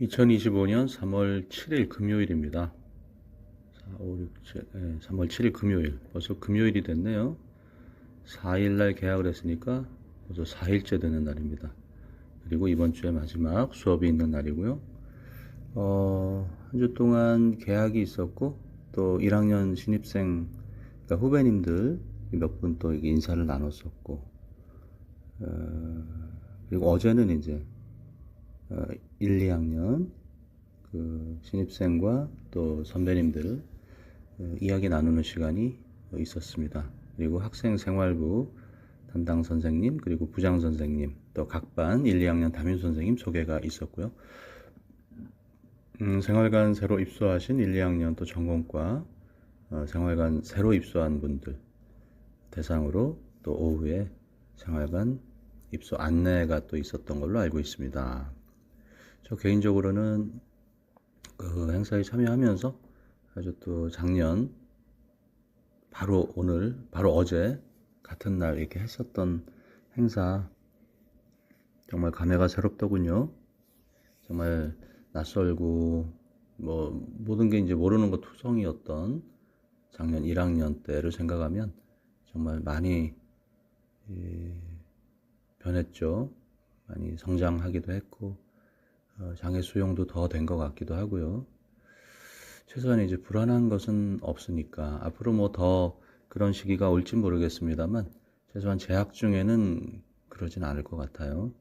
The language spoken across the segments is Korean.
2025년 3월 7일 금요일입니다. 4, 5, 6, 7, 네, 3월 7일 금요일. 벌써 금요일이 됐네요. 4일날 계약을 했으니까 벌써 4일째 되는 날입니다. 그리고 이번 주에 마지막 수업이 있는 날이고요. 어, 한 주 동안 계약이 있었고, 또 1학년 신입생, 그러니까 후배님들 몇 분 또 인사를 나눴었고, 어, 그리고 어제는 이제 어, 1, 2학년 그 신입생과 또 선배님들 어, 이야기 나누는 시간이 있었습니다. 그리고 학생 생활부 담당 선생님 그리고 부장 선생님 또 각반 1, 2학년 담임 선생님 소개가 있었고요. 음, 생활관 새로 입소하신 1, 2학년 또 전공과 어, 생활관 새로 입소한 분들 대상으로 또 오후에 생활관 입소 안내가 또 있었던 걸로 알고 있습니다. 저 개인적으로는 그 행사에 참여하면서 아주 또 작년 바로 오늘 바로 어제 같은 날 이렇게 했었던 행사 정말 감회가 새롭더군요. 정말 낯설고 뭐 모든 게 이제 모르는 것 투성이었던 작년 1학년 때를 생각하면 정말 많이 예, 변했죠. 많이 성장하기도 했고 어, 장애 수용도 더 된 것 같기도 하고요. 최소한 이제 불안한 것은 없으니까 앞으로 뭐 더 그런 시기가 올지 모르겠습니다만 최소한 재학 중에는 그러진 않을 것 같아요.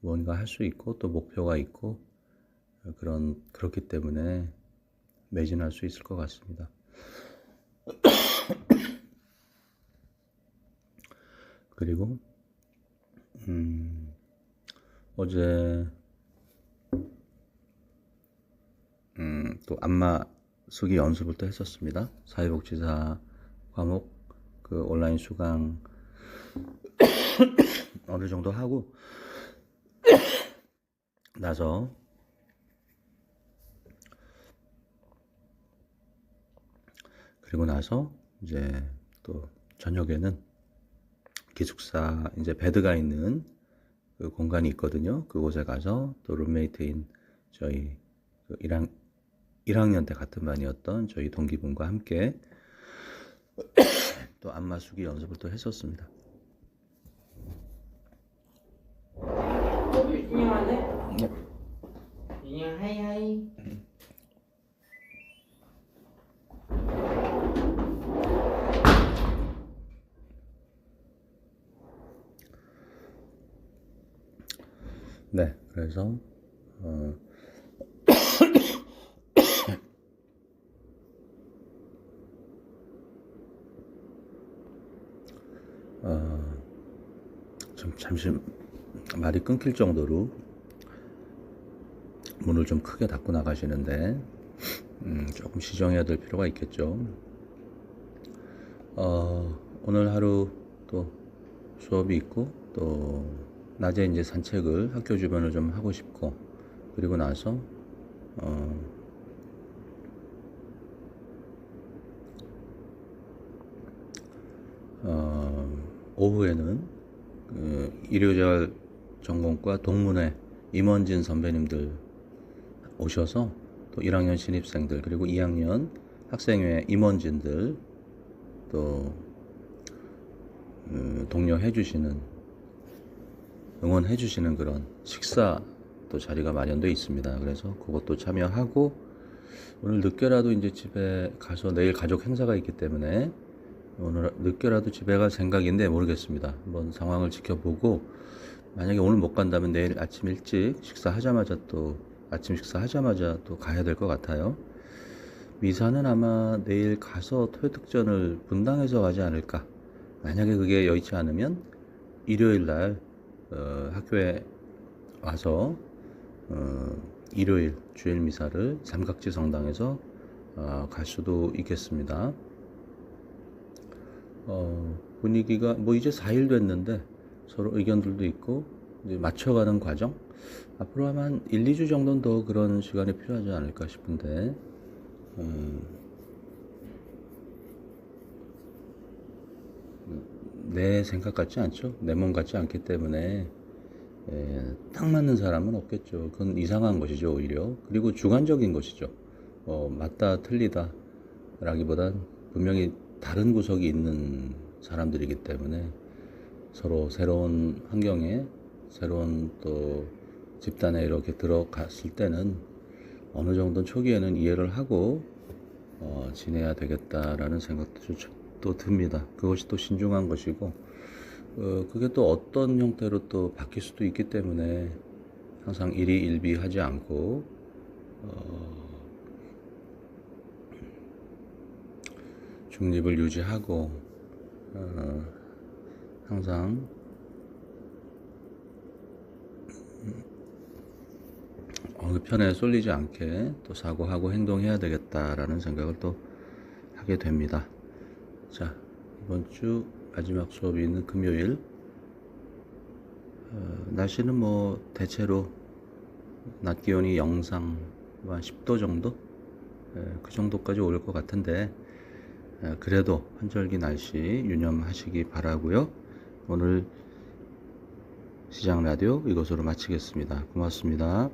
뭔가 할 수 있고 또 목표가 있고 어, 그런 그렇기 때문에 매진할 수 있을 것 같습니다. 그리고 음, 어제 음, 또 안마 쓰기 연습을 또 했었습니다. 사회복지사 과목 그 온라인 수강 어느 정도 하고 나서 그리고 나서 이제 또 저녁에는 기숙사 이제 베드가 있는 그 공간이 있거든요. 그곳에 가서 또 룸메이트인 저희 그 1학, 1학년 때 같은 반이었던 저희 동기분과 함께 또 안마수기 연습을 또 했었습니다. 어, 인형 왔네? 인형 하이하이 네, 그래서 어, 어, 좀 잠시 말이 끊길 정도로 문을 좀 크게 닫고 나가시는데 음, 조금 시정해야 될 필요가 있겠죠. 어, 오늘 하루 또 수업이 있고 또 낮에 이제 산책을 학교 주변을 좀 하고 싶고 그리고 나서 어, 어, 오후에는 그 일요절 전공과 동문회 임원진 선배님들 오셔서 또 1학년 신입생들 그리고 2학년 학생회 임원진들 또 음, 독려해 주시는 응원해 주시는 그런 식사 또 자리가 마련되어 있습니다. 그래서 그것도 참여하고 오늘 늦게라도 이제 집에 가서 내일 가족 행사가 있기 때문에 오늘 늦게라도 집에 갈 생각인데 모르겠습니다. 한번 상황을 지켜보고 만약에 오늘 못 간다면 내일 아침 일찍 식사하자마자 또 아침 식사하자마자 또 가야 될 것 같아요. 미사는 아마 내일 가서 토요 특전을 분당해서 가지 않을까. 만약에 그게 여의치 않으면 일요일 날 어, 학교에 와서 어, 일요일 주일 미사를 삼각지 성당에서 어, 갈 수도 있겠습니다. 어, 분위기가 뭐 이제 4일 됐는데 서로 의견들도 있고 이제 맞춰가는 과정 앞으로 한 1, 2주 정도는 더 그런 시간이 필요하지 않을까 싶은데 음, 내 생각 같지 않죠? 내 몸 같지 않기 때문에 예, 딱 맞는 사람은 없겠죠. 그건 이상한 것이죠, 오히려. 그리고 주관적인 것이죠. 어, 맞다, 틀리다, 라기보단 분명히 다른 구석이 있는 사람들이기 때문에 서로 새로운 환경에, 새로운 또 집단에 이렇게 들어갔을 때는 어느 정도는 초기에는 이해를 하고 어, 지내야 되겠다라는 생각도 좀- 또 듭니다. 그것이 또 신중한 것이고, 어, 그게 또 어떤 형태로 또 바뀔 수도 있기 때문에 항상 일희일비하지 않고, 어, 중립을 유지하고, 어, 항상 어느 편에 쏠리지 않게 또 사고하고 행동해야 되겠다라는 생각을 또 하게 됩니다. 자, 이번 주 마지막 수업이 있는 금요일. 어, 날씨는 뭐 대체로 낮 기온이 영상 뭐한 10도 정도? 에, 그 정도까지 오를 것 같은데, 에, 그래도 환절기 날씨 유념하시기 바라고요 오늘 시장 라디오 이것으로 마치겠습니다. 고맙습니다.